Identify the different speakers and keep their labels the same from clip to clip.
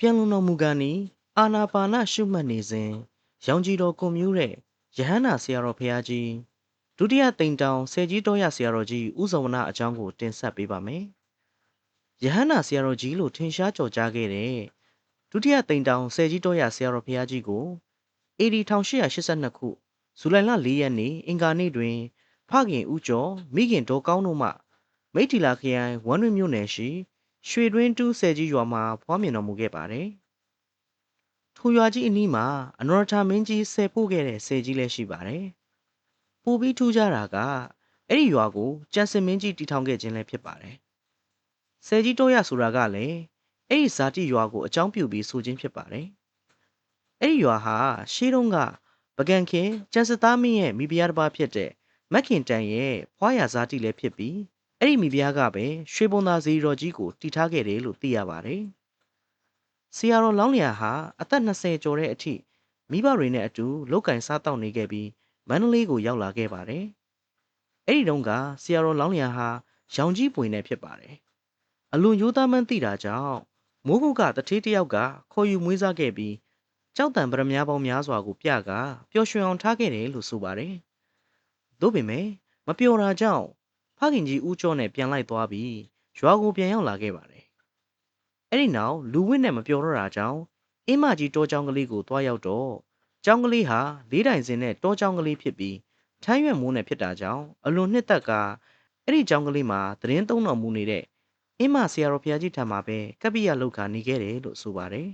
Speaker 1: ပြန်လုံတော်မူကားနီအာနာပါနရှုမှတ်နေစဉ်ရောင်ကြီးတော်ကွန်မျိုးတဲ့ယဟန္တာဆရာတော်ဖရာကြီးဒုတိယတိန်တောင်ဆယ်ကြီးတော်ရဆရာတော်ကြီးဥဇဝနအကြောင်းကိုတင်ဆက်ပေးပါမယ်။ယဟန္တာဆရာတော်ကြီးလို့ထင်ရှားကြော်ကြားခဲ့တဲ့ဒုတိယတိန်တောင်ဆယ်ကြီးတော်ရဆရာတော်ဖရာကြီးကို AD 1882ခုဇူလိုင်လ4ရက်နေ့အင်္ဂါနေ့တွင် ဖခင်ဦးကျော်မိခင်ဒေါ်ကောင်းတို့မှမိထီလာခရိုင်ဝမ်းတွင်မြို့နယ်ရှိ ရွှေတွင်းတူးဆယ်ကြီးရွာမှာဖွားမြင်တော်မူခဲ့ပါတယ်။ထိုရွာကြီးအနီးမှာအနော်ရထာမင်းကြီးဆယ်ပို့ခဲ့တဲ့ဆယ်ကြီးလည်းရှိပါတယ်။ပိုပြီးထူးခြားတာကအဲ့ဒီရွာကိုကျန်စင်မင်းကြီးတည်ထောင်ခဲ့ခြင်းလည်းဖြစ်ပါတယ်။ဆယ်ကြီးတော့ရဆိုတာကလည်းအဲ့ဒီဇာတိရွာကိုအကြောင်းပြုပြီးဆိုခြင်းဖြစ်ပါတယ်။အဲ့ဒီရွာဟာရှေးတုန်းကပကံခင်ကျန်စသားမင်းရဲ့မိဖုရားတစ်ပါးဖြစ်တဲ့မက်ခင်တန်ရဲ့ဖွားရဇာတိလည်းဖြစ်ပြီး အဲ့ဒီမိဖုရားကပဲရွှေဘုံသာဇီတော်ကြီးကိုတည်ထားခဲ့တယ်လို့သိရပါတယ်။ဆရာတော်လောင်းလျာဟာအသက်20ကျော်တဲ့အထိမိဘတွေနဲ့အတူလောက်ကင်စားတောက်နေခဲ့ပြီးမန္တလေးကိုရောက်လာခဲ့ပါတယ်။အဲ့ဒီတုန်းကဆရာတော်လောင်းလျာဟာရောင်ကြီးပွင့်နေဖြစ်ပါတယ်။အလွန်ရိုးသားမှန်းသိတာကြောင့်မိုးကုတ်ကတထေးတစ်ယောက်ကခေါ်ယူမွေးစားခဲ့ပြီးကြောက်တံပရမများပေါင်းများစွာကိုပြကပျော်ရွှင်အောင်ထားခဲ့တယ်လို့ဆိုပါတယ်။သို့ပေမဲ့မပျော်တာကြောင့် ဖခင်ကြီးဦးကျော်နဲ့ပြန်လိုက်သွားပြီးရွာကိုပြန်ရောက်လာခဲ့ပါတယ်။အဲ့ဒီနောက်လူဝင်းနဲ့မပျော်တော့တာကြောင့်အင်းမကြီးတောချောင်းကလေးကိုသွားရောက်တော့ကျောင်းကလေးဟာလေးတိုင်စင်နဲ့တောချောင်းကလေးဖြစ်ပြီးထမ်းရွက်မိုးနဲ့ဖြစ်တာကြောင့်အလွန်နှစ်သက်ကအဲ့ဒီကျောင်းကလေးမှာသတင်းသုံးတော်မူနေတဲ့အင်းမဆရာတော်ဘုရားကြီးထံမှာပဲကပ္ပိယလောက်ခါနေခဲ့တယ်လို့ဆိုပါတယ်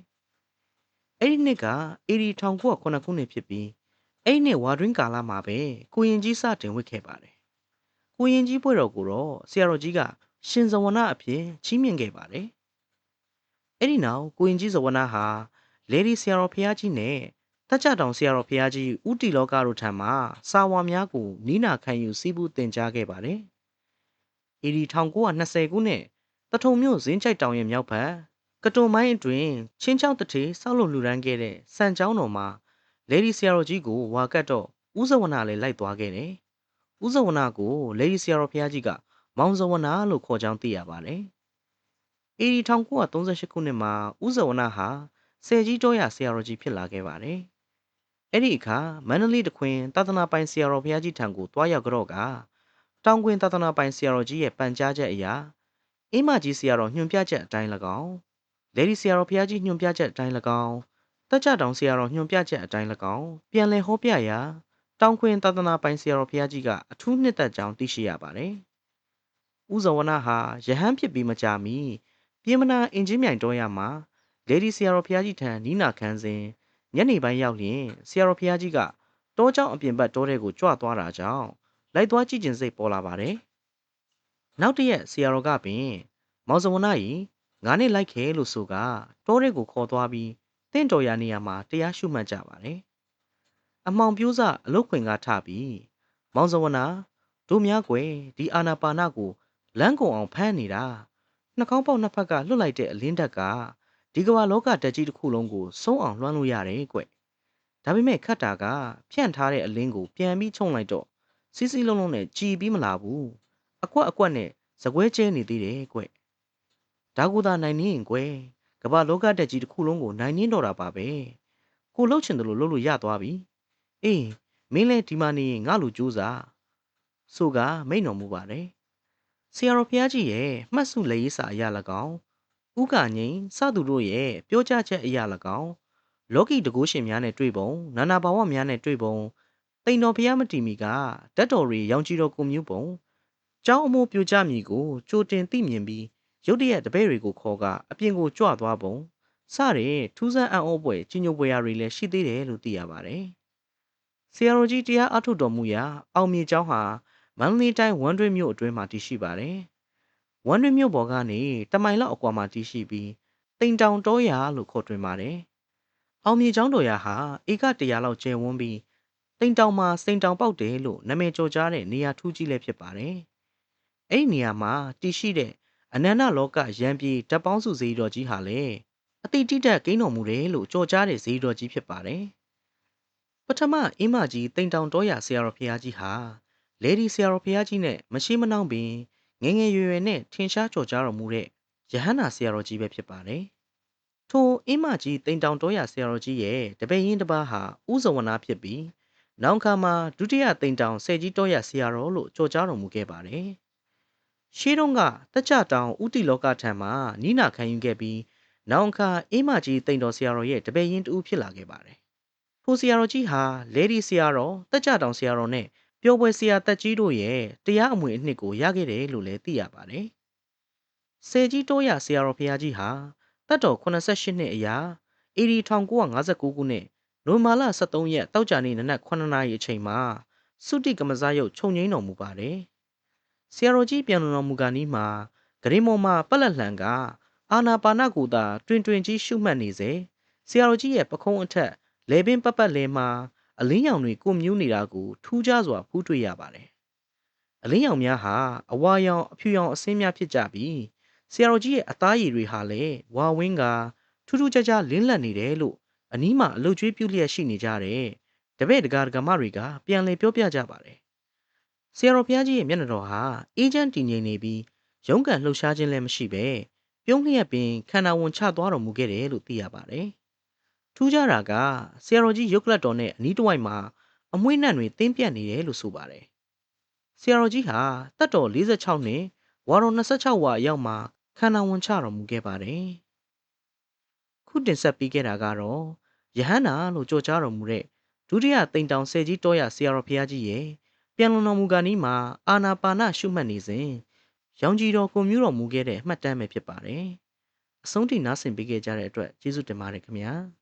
Speaker 1: ။အဲ့ဒီနှစ်ကအေဒီ1909ခုနှစ်ဖြစ်ပြီးအဲ့ဒီနှစ်ဝါတွင်းကာလမှာပဲကိုရင်ကြီးစတင်ဝစ်ခဲ့ပါတယ်။ ကိုရင်ကြီးပွဲတော်ကိုတော့ဆရာတော်ကြီးကရှင်ဇဝနာအဖြစ်ချီးမြှင့်ခဲ့ပါတယ်။အဲ့ဒီနောက်ကိုရင်ကြီးဇဝနာဟာလေဒီဆရာတော်ဘုရားကြီးနဲ့တက်ကြတောင်ဆရာတော်ဘုရားကြီးဥတီလောကတို့ထံမှစာဝါများကိုနီးနာခံယူစီးပူးတင်ကြားခဲ့ပါတယ်။အေဒီ1920ခုနှစ်တထုံမြို့ဇင်းချိုက်တောင်ရဲ့မြောက်ဘက်ကတုံမိုင်းအတွင်ချင်းချောင်းတထေဆောက်လုပ်လူရန်ခဲ့တဲ့စံကျောင်းတော်မှာလေဒီဆရာတော်ကြီးကိုဝါကတ်တော့ဥဇဝနာလည်းလိုက်သွားခဲ့တယ်။ ဥဇဝနာကိုလေဒီဆရာတော်ဘုရားကြီးကမောင်ဇဝနာလို့ခေါ်ကြောင်းသိရပါတယ်။အေဒီ1938ခုနှစ်မှာဥဇဝနာဟာဆယ်ကြီးတော်ရဆရာတော်ကြီးဖြစ်လာခဲ့ပါတယ်။အဲ့ဒီအခါမန္တလေးတခွင်သာသနာပိုင်ဆရာတော်ဘုရားကြီးထံကိုတွားရောက်ကြတော့ကတောင်ကွင်သာသနာပိုင်ဆရာတော်ကြီးရဲ့ပန်ကြားချက်အရာအင်းမကြီးဆရာတော်ညွှန်ပြချက်အတိုင်း၎င်းလေဒီဆရာတော်ဘုရားကြီးညွှန်ပြချက်အတိုင်း၎င်းတက်ကြတောင်ဆရာတော်ညွှန်ပြချက်အတိုင်း၎င်းပြန်လည်ဟောပြရာ တောင်ခွင်သာသနာပိုင်ဆရာတော်ဘုရားကြီးကအထူးနှစ်သက်ကြောင်းသိရှိရပါတယ်။ဥဇဝနဟာယဟန်ဖြစ်ပြီးမကြာမီပြင်မနာအင်ဂျင်မြိုင်တော်ရမှာလေဒီဆရာတော်ဘုရားကြီးထံနီးနာခံစဉ်ညနေပိုင်းရောက်လျင်ဆရာတော်ဘုရားကြီးကတောကြောင်အပြင်ဘက်တောထဲကိုကြွသွားတာကြောင့်လိုက်သွားကြည့်ကျင်စိတ်ပေါ်လာပါတယ်။နောက်တရက်ဆရာတော်ကပင် မောင်ဇဝနကြီးငါနဲ့လိုက်ခဲလို့ဆိုကတောထဲကိုခေါ်သွားပြီးတင့်တော်ရနေရာမှာတရားရှုမှတ်ကြပါတယ်။ အမောင်ပြိုးစအလုတ်ခွင်ကထပြီးမောင်စဝနာတို့များကွယ်ဒီအာနာပါနကိုလမ်းကုံအောင်ဖမ်းနေတာနှာခေါင်းပေါက်နှစ်ဖက်ကလွတ်လိုက်တဲ့အလင်းတက်ကဒီကမ္ဘာလောကတက်ကြီးတစ်ခုလုံးကိုဆုံးအောင်လွှမ်းလို့ရတယ်ကွ။ဒါပေမဲ့ခတ်တာကဖြန့်ထားတဲ့အလင်းကိုပြန်ပြီးချုံလိုက်တော့စီးစီးလုံးလုံးနဲ့ကြည်ပြီးမလာဘူး။အကွက်အကွက်နဲ့စကွဲကျဲနေသေးတယ်ကွ။ဒါကူသာနိုင်နေရင်ကွယ်ကမ္ဘာလောကတက်ကြီးတစ်ခုလုံးကိုနိုင်နှင်းတော့တာပါပဲ။ကိုလှုပ်ချင်တယ်လို့လှုပ်လို့ရသွားပြီ။ အေးမင်းလည်းဒီမှာနေရင်ငါလိုကြိုးစား။ဆိုကမိန်တော်မူပါတယ်။ဆရာတော်ဘုရားကြီးရဲ့မှတ်စုလက်ရေးစာအရ၎င်းဥကငိန်စသူတို့ရဲ့ပြောကြားချက်အရာ၎င်းလောကီတကုရှင်များနဲ့တွေ့ပုံနာနာဘာဝများနဲ့တွေ့ပုံတိန်တော်ဘုရားမတီမီကဓာတ်တော်ရီရောင်ကြီးတော်ကိုမျိုးပုံကျောင်းအမိုးပြိုကျမည်ကိုကြိုတင်သိမြင်ပြီးရုတ်တရက်တပည့်တွေကိုခေါ်ကအပြင်ကိုကြွသွားပုံစတဲ့ထူးဆန်းအံ့ဩဖွယ်ကြီးညိုပွဲရာတွေလည်းရှိသေးတယ်လို့သိရပါတယ်။ ဆရာတော်ကြီးတရားအထုတ်တော်မူရာအောင်မြေကျောင်းဟာမန္တလေးတိုင်းဝမ်းတွင်းမြို့အတွင်းမှာတည်ရှိပါတယ်။ဝမ်းတွင်းမြို့ပေါ်ကနေတမိုင်လောက်အကွာမှာတည်ရှိပြီးတိမ်တောင်တောရာလို့ခေါ်တွင်ပါတယ်။အောင်မြေကျောင်းတော်ရာဟာဧက100လောက်ကျယ်ဝန်းပြီးတိမ်တောင်မှာစိန်တောင်ပေါက်တယ်လို့နာမည်ကျော်ကြားတဲ့နေရာထူးကြီးလည်းဖြစ်ပါတယ်။အဲ့ဒီနေရာမှာတည်ရှိတဲ့အနန္တလောကရံပြေဓာတ်ပေါင်းစုဇေယျတော်ကြီးဟာလည်းအတိတိတက်ကိန်းတော်မူတယ်လို့ကြော်ကြားတဲ့ဇေယျတော်ကြီးဖြစ်ပါတယ်။ ပထမအင်းမကြီးတိမ်တောင်တော်ရာဆရာတော်ဖရာကြီးဟာလေဒီဆရာတော်ဖရာကြီးနဲ့မရှိမနှောင်းပင်ငယ်ငယ်ရွယ်ရွယ်နဲ့ထင်ရှားကြော်ကြားတော်မူတဲ့ယဟန္တာဆရာတော်ကြီးပဲဖြစ်ပါတယ်။ထိုအင်းမကြီးတိမ်တောင်တော်ရဆရာတော်ကြီးရဲ့တပည့်ရင်းတစ်ပါးဟာဥဇဝနာဖြစ်ပြီးနောက်ခါမှာဒုတိယတိမ်တောင်ဆယ်ကြီးတော်ရဆရာတော်လို့ကြော်ကြားတော်မူခဲ့ပါတယ်။ရှေးတုန်းကတက်ကြတောင်ဥတီလောကထံမှာနိနာခံယူခဲ့ပြီးနောက်အခါအင်းမကြီးတိမ်တော်ဆရာတော်ရဲ့တပည့်ရင်းတူဖြစ်လာခဲ့ပါတယ်။ ထိုဆရာတော်ကြီးဟာလေဒီဆရာတော်တက်ကြတောင်ဆရာတော်နဲ့ပျော်ပွဲဆရာတက်ကြီးတို့ရဲ့တရားအမွေအနှစ်ကိုရခဲ့တယ်လို့လည်းသိရပါတယ်။ဆယ်ကြီးတော်ရဆရာတော်ဖရာကြီးဟာတက်တော်88နှစ်အရာအေဒီ1959ခုနှစ်နိုမာလာ23ရက်တောက်ကြနေ့နနက်9နာရီအချိန်မှာစုတိကမဇာရုပ်ခြုံငိမ့်တော်မူပါတယ်။ဆရာတော်ကြီးပြန်လွန်တော်မူကာနီးမှာဂရင်မော်မှာပက်လက်လှန်ကအာနာပါနကိုသာတွင်တွင်ကြီးရှုမှတ်နေစေဆရာတော်ကြီးရဲ့ပခုံးအထက် လေပင်ပတ်ပတ်လဲမှာအလင်းရောင်တွေကိုမြူးနေတာကိုထူးခြားစွာဖူးတွေ့ရပါတယ်။အလင်းရောင်များဟာအဝါရောင်အဖြူရောင်အစင်းများဖြစ်ကြပြီးဆရာတော်ကြီးရဲ့အသားရည်တွေဟာလည်းဝါဝင်းကထူးထူးခြားခြားလင်းလက်နေတယ်လို့အနီးမှာအလုတ်ကျွေးပြုလျက်ရှိနေကြတယ်တပည့်တကာဒကမတွေကပြန်လည်ပြောပြကြပါတယ်ဆရာတော်ဘုရားကြီးရဲ့မျက်နှာတော်ဟာအေးချမ်းတည်ငြိမ်နေပြီးရုန်းကန်လှုပ်ရှားခြင်းလည်းမရှိပဲပြုံးလျက်ပင်ခန္ဓာဝန်ချသွားတော်မူခဲ့တယ်လို့သိရပါတယ် ထူးခြားတာကဆရာတော်ကြီးရုပ်ကလတ်တော်နဲ့အနီးတစ်ဝိုက်မှာအမွှေးနှံ့တွေတင်းပြတ်နေတယ်လို့ဆိုပါတယ်ဆရာတော်ကြီးဟာတက်တော်46နှစ်ဝါတော်26ဝါအရောက်မှာခန္ဓာဝန်ချတော်မူခဲ့ပါတယ်ခုတင်ဆက်ပြီးခဲ့တာကတော့ယဟန္တာလို့ကြော်ကြားတော်မူတဲ့ဒုတိယတိမ်တောင်ဆယ်ကြီးတောရဆရာတော်ဘုရားကြီးရဲ့ပြန်လွန်တော်မူကာနီးမှာအာနာပါနရှုမှတ်နေစဉ်ရောင်ကြီးတော်ကိုမျိုးတော်မူခဲ့တဲ့အမှတ်တမ်းပဲဖြစ်ပါတယ်အဆုံးထိနားဆင်ပေးခဲ့ကြတဲ့အတွက်ကျေးဇူးတင်ပါတယ်ခင်ဗျာ။